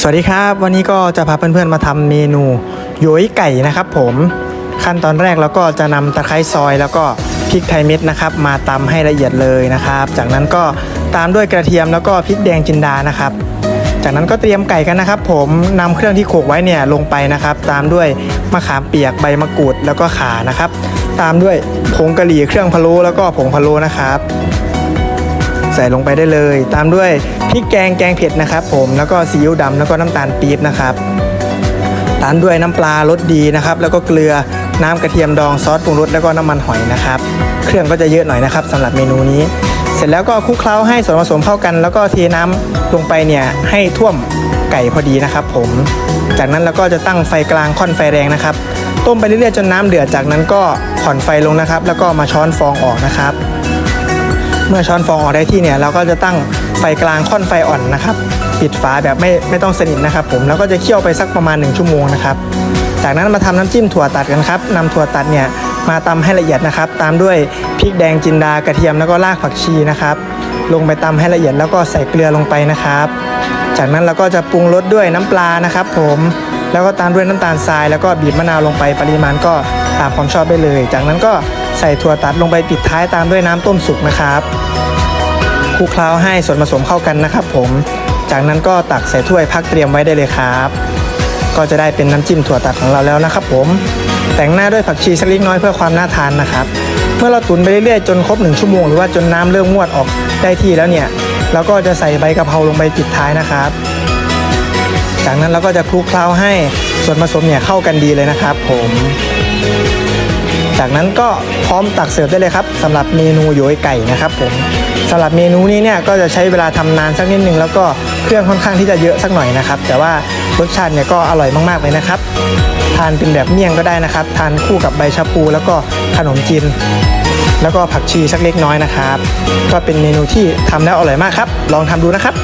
สวัสดีครับ วันนี้ก็จะพาเพื่อนๆมาทำเมนูโยยไก่นะครับ ผมขั้นตอนแรกเราก็จะนำตะไคร้ซอย แล้วก็พริกไทยเม็ดนะครับ มาตำให้ละเอียดเลยนะครับ จากนั้นก็ตามด้วยกระเทียมแล้วก็พริกแดงจินดานะครับ จากนั้นก็เตรียมไก่กันนะครับ ผมนำเครื่องที่โขกไว้เนี่ยลงไปนะครับ ตามด้วยมะขามเปียกใบมะกรูดแล้วก็ข่านะครับ ตามด้วยผงกะหรี่เครื่องพะโล้แล้วก็ผงพะโล้นะครับ ใส่ลงไปได้เลย ตามด้วยพริกแกงแกงเผ็ดนะครับผมแล้วก็ซีอิ๊วดำแล้วก็น้ำตาลปี๊บนะครับตามด้วยน้ำปลารสดีนะครับ แล้วก็เกลือน้ำกระเทียมดองซอสปรุงรสแล้วก็น้ำมันหอยนะครับ เครื่องก็จะเยอะหน่อยนะครับสำหรับเมนูนี้ เสร็จแล้วก็คลุกเคล้าให้ส่วนผสมเข้ากัน แล้วก็เทน้ำลงไปเนี่ยให้ท่วมไก่พอดีนะครับ ผม จากนั้นเราก็จะตั้งไฟกลางค่อนไฟแรงนะครับ ต้มไปเรื่อยๆจนน้ำเดือดจากนั้นก็ผ่อนไฟลงนะครับ แล้วก็มาช้อนฟองออกนะครับ เมื่อช้อนฟองออกได้ที่เนี่ยเราก็จะตั้งไฟกลางค่อนไฟอ่อนนะครับ ปิดฝาแบบไม่ไม่ต้องสนิทนะครับ ผมแล้วก็จะเคี่ยวไปสักประมาณ 1 ชั่วโมงนะครับ จากนั้นมาทำน้ำจิ้มถั่วตัดกันครับนำถั่วตัดเนี่ยมาตำให้ละเอียดนะครับ ตามด้วยพริกแดงจินดากระเทียมแล้วก็รากผักชีนะครับ ลงไปตำให้ละเอียดแล้วก็ใส่เกลือลงไปนะครับ จากนั้นเราก็จะปรุงรสด้วยน้ำปลานะครับ ผม แล้วก็ตามด้วยน้ำตาลทรายแล้วก็บีบมะนาวลงไปปริมาณก็ตามความชอบได้เลย จากนั้นก็ใส่ถั่วตัดลงไปปิดท้ายตามด้วยน้ำต้มสุกนะครับคลุกเคล้าให้ส่วนผสมเข้ากันนะครับ ผม จากนั้นก็ตักใส่ถ้วยพักเตรียมไว้ได้เลยครับ ก็จะได้เป็นน้ำจิ้มถั่วตัดของเราแล้วนะครับ ผม แต่งหน้าด้วยผักชีสักเล็กน้อยเพื่อความน่าทานนะครับเมื่อเราตุ๋นไปเรื่อยๆจนครบหนึ่งชั่วโมงหรือว่าจนน้ำเริ่มงวดออกได้ที่แล้วเนี่ยเราก็จะใส่ใบกะเพราลงไปปิดท้ายนะครับ จากนั้นเราก็จะคลุกเคล้าให้ส่วนผสมเนี่ยเข้ากันดีเลยนะครับ ผม จากนั้นก็พร้อมตักเสิร์ฟได้เลยครับสำหรับเมนูโยยไก่นะครับ ผมสำหรับเมนูนี้เนี่ยก็จะใช้เวลาทำนานสักนิดนึงแล้วก็เครื่องค่อนข้างที่จะเยอะสักหน่อยนะครับ แต่ว่ารสชาติเนี่ยก็อร่อยมากๆเลยนะครับ ทานเป็นแบบเมี่ยงก็ได้นะครับ ทานคู่กับใบชะพูแล้วก็ขนมจีนแล้วก็ผักชีสักเล็กน้อยนะครับ ก็เป็นเมนูที่ทำแล้วอร่อยมากครับ ลองทำดูนะครับ